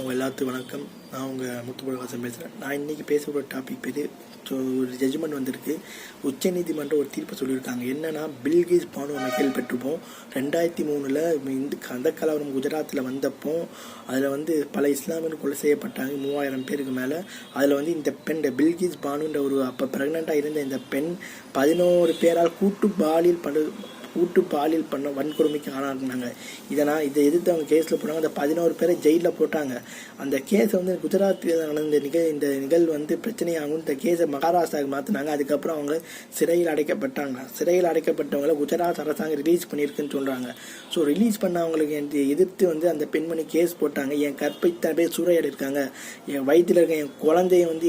உங்கள் எல்லாத்துக்கும் வணக்கம். நான் உங்கள் முத்துப்பழவாசன் பேசுகிறேன் நான் இன்றைக்கி பேச போகிற டாபிக் பேர் ஸோ ஒரு ஜட்ஜ்மெண்ட் வந்திருக்கு. உச்சநீதிமன்றம் ஒரு தீர்ப்பு சொல்லியிருக்காங்க. என்னன்னா பில்கேஸ் பானு நம்ம கேள்விப்பட்டிருப்போம் ரெண்டாயிரத்தி மூணில் இந்து அந்த கலவரம் குஜராத்தில் வந்தப்போ அதில் வந்து பல இஸ்லாமியர்கள் கொலை செய்யப்பட்டாங்க மூவாயிரம் பேருக்கு மேலே. அதில் வந்து இந்த பெண் இந்த பில்கிஸ் பானுன்ற ஒரு அப்போ ப்ரெக்னெண்ட்டாக இருந்த இந்த பெண் பதினோரு பேரால் கூட்டு பாலியல் படு கூட்டு பாலியல் பண்ண வன்கொடுமைக்கு ஆளாக்குனாங்க. இதனால் இதை எதிர்த்து அவங்க கேஸில் போனாங்க. அந்த பதினோரு பேரை ஜெயிலில் போட்டாங்க. அந்த கேஸை வந்து குஜராத்தில் நடந்த நிகழ் இந்த நிகழ்வு வந்து பிரச்சனையாகும். இந்த கேஸை மகாராஷ்டிராவுக்கு மாற்றினாங்க அதுக்கப்புறம் அவங்க சிறையில் அடைக்கப்பட்டாங்க. சிறையில் அடைக்கப்பட்டவங்களை குஜராத் அரசாங்கம் ரிலீஸ் பண்ணியிருக்குன்னு சொல்கிறாங்க ஸோ ரிலீஸ் பண்ணவங்களுக்கு எதிர்த்து வந்து அந்த பெண்மணி கேஸ் போட்டாங்க. என் கற்பித்த பேர் சூறையாடி இருக்காங்க என் வயிற்றில் இருக்க என் குழந்தைய வந்து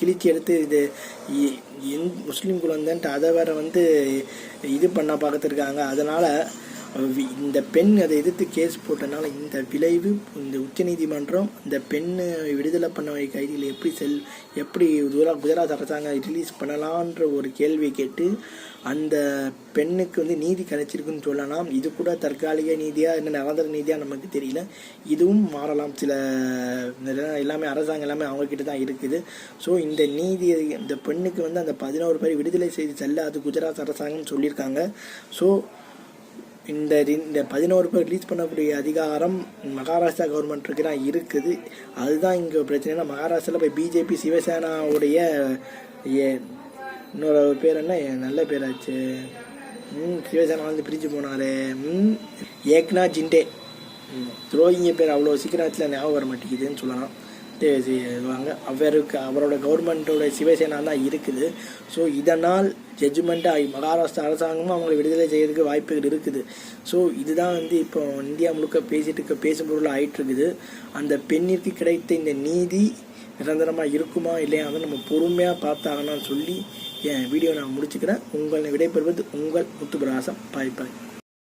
கிழிச்சி எடுத்து இது முஸ்லீம் குழந்தைன்ட்டு அதை வேற வந்து இது பண்ண பார்த்துருக்காங்க அதனால் இந்த பெண் அதை எதிர்த்து கேஸ் போட்டனால இந்த விளைவு இந்த உச்சநீதிமன்றம் இந்த பெண்ணை விடுதலை பண்ண கைதிகளை எப்படி செல் எப்படி குஜரா குஜராத் அரசாங்கம் ரிலீஸ் பண்ணலான்ற ஒரு கேள்வி கேட்டு அந்த பெண்ணுக்கு வந்து நீதி கிடைச்சிருக்குன்னு சொல்லலாம். இது கூட தற்காலிக நீதியாக என்ன நிரந்தர நீதியாக நமக்கு தெரியல. இதுவும் மாறலாம். சில எல்லாமே அரசாங்கம் எல்லாமே அவங்கக்கிட்ட தான் இருக்குது. ஸோ இந்த நீதி இந்த பெண்ணுக்கு வந்து அந்த பதினோரு பேர் விடுதலை செய்து செல்ல அது குஜராத் அரசாங்கம் சொல்லியிருக்காங்க. ஸோ இந்த இந்த பதினோரு பேர் ரிலீஸ் பண்ணக்கூடிய அதிகாரம் மகாராஷ்டிரா கவர்மெண்ட்டுக்கு தான் இருக்குது. அதுதான் இங்கே பிரச்சனைனா மகாராஷ்டிராவில் போய் பிஜேபி சிவசேனாவுடைய ஏ- இன்னொரு பேர் என்ன? நல்ல பேராச்சு ம் சிவசேனா வந்து பிரிஞ்சு போனார். ம் ஜிண்டே. துரோகிங்க பேர் அவ்வளோ சீக்கிரத்தில் ஞாபகம் வர மாட்டேங்குதுன்னு சொல்லலாம். வாங்க அவருக்கு அவரோட கவர்மெண்ட்டோட சிவசேனா தான் இருக்குது. ஸோ இதனால் ஜட்ஜ்மெண்ட்டாக மகாராஷ்டிரா அரசாங்கமும் அவங்களை விடுதலை செய்யறதுக்கு வாய்ப்புகள் இருக்குது. ஸோ இதுதான் வந்து இப்போ இந்தியா முழுக்க பேசிட்டு இருக்க பேசும் பொருள் ஆயிட்டு இருக்குது அந்த பெண்ணிற்கு கிடைத்த இந்த நீதி நிரந்தரமாக இருக்குமா இல்லையா வந்து நம்ம பொறுமையாக பார்த்தாங்கன்னு சொல்லி என் வீடியோ நான் முடிச்சுக்கிறேன். உங்களை விடைபெறுவது உங்கள் முத்துபிராசம் பாய் பாய்.